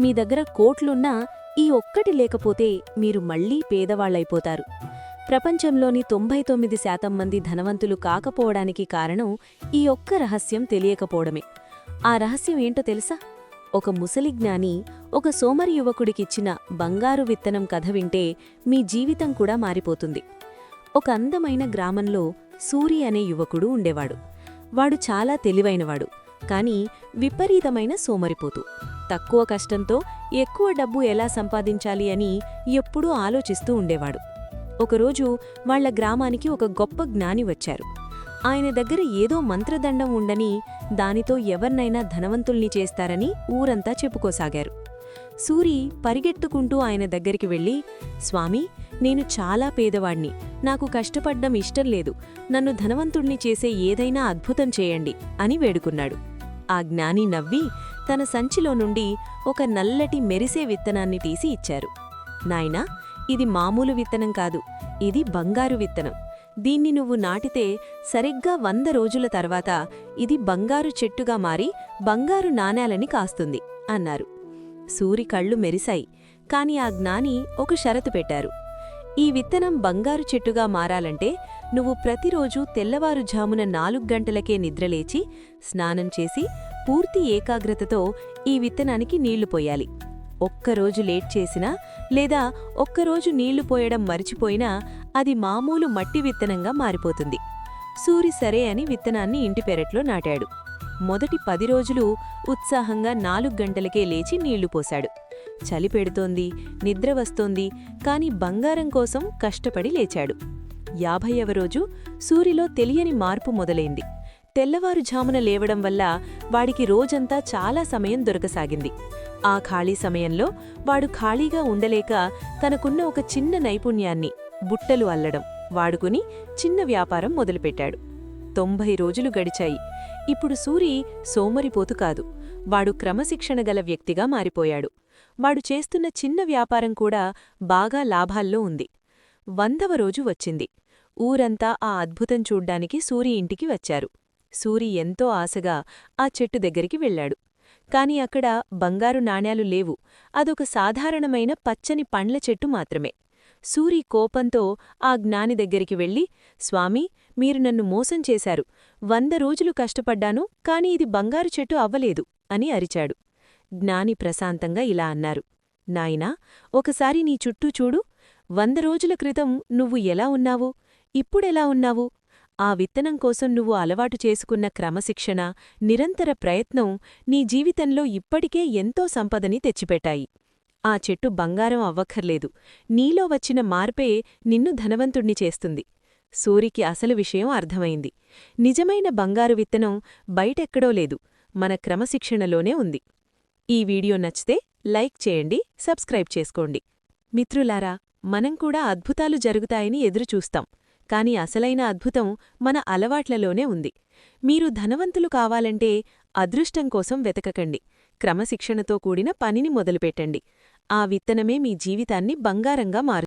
మీ దగ్గర కోట్లున్నా ఈ ఒక్కటి లేకపోతే మీరు మళ్ళీ పేదవాళ్ళైపోతారు ప్రపంచంలోని తొంభై తొమ్మిది శాతం మంది ధనవంతులు కాకపోవడానికి కారణం ఈ ఒక్క రహస్యం తెలియకపోవడమే. ఆ రహస్యం ఏంటో తెలుసా? ఒక ముసలి జ్ఞాని ఒక సోమరి యువకుడికిచ్చిన బంగారు విత్తనం కథ వింటే మీ జీవితం కూడా మారిపోతుంది. ఒక అందమైన గ్రామంలో సూరి అనే యువకుడు ఉండేవాడు. వాడు చాలా తెలివైనవాడు కాని విపరీతమైన సోమరిపోతు. తక్కువ కష్టంతో ఎక్కువ డబ్బు ఎలా సంపాదించాలి అని ఎప్పుడూ ఆలోచిస్తూ ఉండేవాడు. ఒకరోజు వాళ్ళ గ్రామానికి ఒక గొప్ప జ్ఞాని వచ్చారు. ఆయన దగ్గర ఏదో మంత్రదండం ఉండని దానితో ఎవర్నైనా ధనవంతుల్ని చేస్తారని ఊరంతా చెప్పుకోసాగారు. సూరి పరిగెట్టుకుంటూ ఆయన దగ్గరికి వెళ్ళి స్వామి నేను చాలా పేదవాణ్ణి. నాకు కష్టపడ్డం ఇష్టం లేదు. నన్ను ధనవంతుణ్ణి చేసే ఏదైనా అద్భుతం చేయండి అని వేడుకున్నాడు. ఆ జ్ఞాని నవ్వి తన సంచిలో నుండి ఒక నల్లటి మెరిసే విత్తనాన్ని తీసి ఇచ్చారు. నాయనా ఇది మామూలు విత్తనం కాదు ఇది బంగారు విత్తనం. దీన్ని నువ్వు నాటితే సరిగ్గా వంద రోజుల తర్వాత ఇది బంగారు చెట్టుగా మారి బంగారు నాణేలని కాస్తుంది అన్నారు. సూరి కళ్ళు మెరిశాయి కాని ఆ జ్ఞాని ఒక షరతు పెట్టారు. ఈ విత్తనం బంగారు చెట్టుగా మారాలంటే నువ్వు ప్రతిరోజూ తెల్లవారుజామున నాలుగు గంటలకే నిద్రలేచి స్నానం చేసి పూర్తి ఏకాగ్రతతో ఈ విత్తనానికి నీళ్ళు పోయాలి. ఒక్కరోజు లేట్ చేసినా లేదా ఒక్కరోజు నీళ్ళు పోయడం మరిచిపోయినా అది మామూలు మట్టి విత్తనంగా మారిపోతుంది. సూరి సరే అని విత్తనాన్ని ఇంటి పెరట్లో నాటాడు. మొదటి పది రోజులు ఉత్సాహంగా నాలుగు గంటలకే లేచి నీళ్ళు పోశాడు. చలి పెడుతోంది నిద్ర వస్తోంది కాని బంగారం కోసం కష్టపడి లేచాడు. యాభైవ రోజు సూరిలో తెలియని మార్పు మొదలైంది. తెల్లవారుఝామున లేవడం వల్ల వాడికి రోజంతా చాలా సమయం దొరకసాగింది. ఆ ఖాళీ సమయంలో వాడు ఖాళీగా ఉండలేక తనకున్న ఒక చిన్న నైపుణ్యాన్ని బుట్టలు అల్లడం వాడుకుని చిన్న వ్యాపారం మొదలుపెట్టాడు. తొంభై రోజులు గడిచాయి. ఇప్పుడు సూరి సోమరిపోతు కాదు. వాడు క్రమశిక్షణ గల వ్యక్తిగా మారిపోయాడు. వాడు చేస్తున్న చిన్న వ్యాపారం కూడా బాగా లాభాల్లో ఉంది. వందవ రోజు వచ్చింది. ఊరంతా ఆ అద్భుతం చూడ్డానికి సూరి ఇంటికి వచ్చారు. సూరి ఎంతో ఆశగా ఆ చెట్టు దగ్గరికి వెళ్ళాడు. కాని అక్కడ బంగారు నాణ్యాలు లేవు. అదొక సాధారణమైన పచ్చని పండ్ల చెట్టు మాత్రమే. సూరి కోపంతో ఆ జ్ఞాని దగ్గరికి వెళ్ళి స్వామీ మీరు నన్ను మోసం చేశారు. వంద రోజులు కష్టపడ్డాను కాని ఇది బంగారు చెట్టు అవ్వలేదు అని అరిచాడు. జ్ఞాని ప్రశాంతంగా ఇలా అన్నారు. నాయనా ఒకసారి నీ చుట్టూ చూడు. వంద రోజుల క్రితం నువ్వు ఎలా ఉన్నావు? ఇప్పుడెలా ఉన్నావు? ఆ విత్తనం కోసం నువ్వు అలవాటు చేసుకున్న క్రమశిక్షణ నిరంతర ప్రయత్నం నీ జీవితంలో ఇప్పటికే ఎంతో సంపదని తెచ్చిపెట్టాయి. ఆ చెట్టు బంగారం అవ్వక్కర్లేదు. నీలో వచ్చిన మార్పే నిన్ను ధనవంతుణ్ణి చేస్తుంది. సూరికి అసలు విషయం అర్థమైంది. నిజమైన బంగారు విత్తనం బయటెక్కడో లేదు. మన క్రమశిక్షణలోనే ఉంది. ఈ వీడియో నచ్చితే లైక్ చేయండి సబ్స్క్రైబ్ చేసుకోండి. మిత్రులారా మనం కూడా అద్భుతాలు జరుగుతాయని ఎదురుచూస్తాం. కాని అసలైన అద్భుతం మన అలవాట్లలోనే ఉంది. మీరు ధనవంతులు కావాలంటే అదృష్టం కోసం వెతకకండి. క్రమశిక్షణతో కూడిన పనిని మొదలుపెట్టండి. ఆ విత్తనమే మీ జీవితాన్ని బంగారంగా మారు